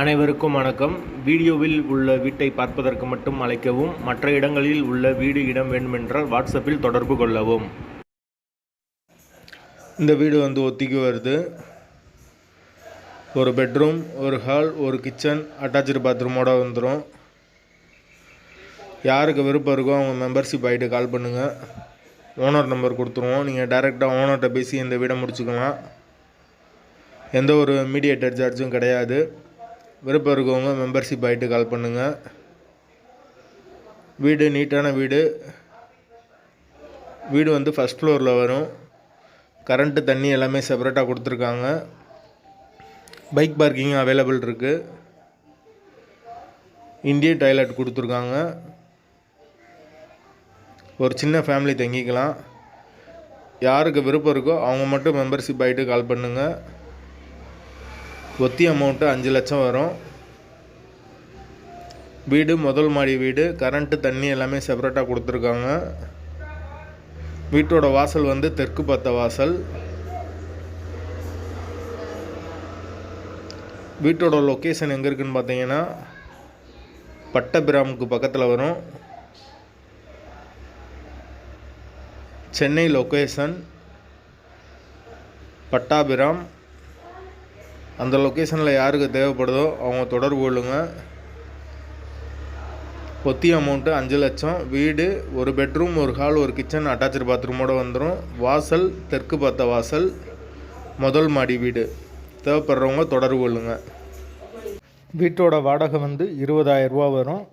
அனைவருக்கும் வணக்கம். வீடியோவில் உள்ள வீட்டை பார்ப்பதற்கு மட்டும் அழைக்கவும் மற்ற இடங்களில் உள்ள வீடு இடம் வேண்டுமென்றால் வாட்ஸ்அப்பில் தொடர்பு கொள்ளவும். இந்த வீடு வந்து ஒத்திக்கு வருது. ஒரு பெட்ரூம் ஒரு ஹால் ஒரு கிச்சன் அட்டாச்சு பாத்ரூமோட வந்துடும் யாருக்கு விருப்பம் இருக்கோ அவங்க மெம்பர்ஷிப் ஆகிட்டு கால் பண்ணுங்கள் ஓனர் நம்பர் கொடுத்துருவோம். நீங்கள் டைரெக்டாக ஓனர்கிட்ட பேசி இந்த வீடை முடிச்சுக்கலாம். எந்த ஒரு மீடியேட்டர் சார்ஜும் கிடையாது. விருப்பம் இருக்கவங்க மெம்பர்ஷிப் ஆகிட்டு கால் பண்ணுங்கள் வீடு நீட்டான வீடு. வீடு வந்து ஃபஸ்ட் ஃப்ளோரில் வரும். கரண்ட்டு தண்ணி எல்லாமே செப்பரேட்டாக கொடுத்துருக்காங்க. பைக் பார்க்கிங் அவைலபிள் இருக்குது இந்தியன் டாய்லெட் கொடுத்துருக்காங்க. ஒரு சின்ன ஃபேமிலி தங்கிக்கலாம். யாருக்கு விருப்பம் இருக்கோ அவங்க மட்டும் மெம்பர்ஷிப் ஆகிட்டு கால் பண்ணுங்கள் ஒத்தி அமௌண்ட்டு அஞ்சு லட்சம் வரும். வீடு முதல் மாடி வீடு கரண்ட்டு தண்ணி எல்லாமே செப்பரேட்டாக கொடுத்துருக்காங்க. வீட்டோட வாசல் வந்து தெற்கு பார்த்த வாசல். வீட்டோட லொக்கேஷன் எங்கே இருக்குன்னு பார்த்தீங்கன்னா பட்டபிராமுக்கு பக்கத்தில் வரும். சென்னை லொக்கேஷன் பட்டாபிராம் அந்த லொக்கேஷனில் யாருக்கு தேவைப்படுதோ அவங்க தொடர்பு கொள்ளுங்கள் ஒத்தி அமௌண்ட்டு அஞ்சு லட்சம். வீடு ஒரு பெட்ரூம் ஒரு ஹால் ஒரு கிச்சன் அட்டாச்சு பாத்ரூமோடு வந்துடும் வாசல் தெற்கு பார்த்த வாசல் முதல் மாடி வீடு. தேவைப்படுறவங்க தொடர்பு கொள்ளுங்கள் வீட்டோட வாடகை வந்து இருபதாயிரம் ரூபா வரும்.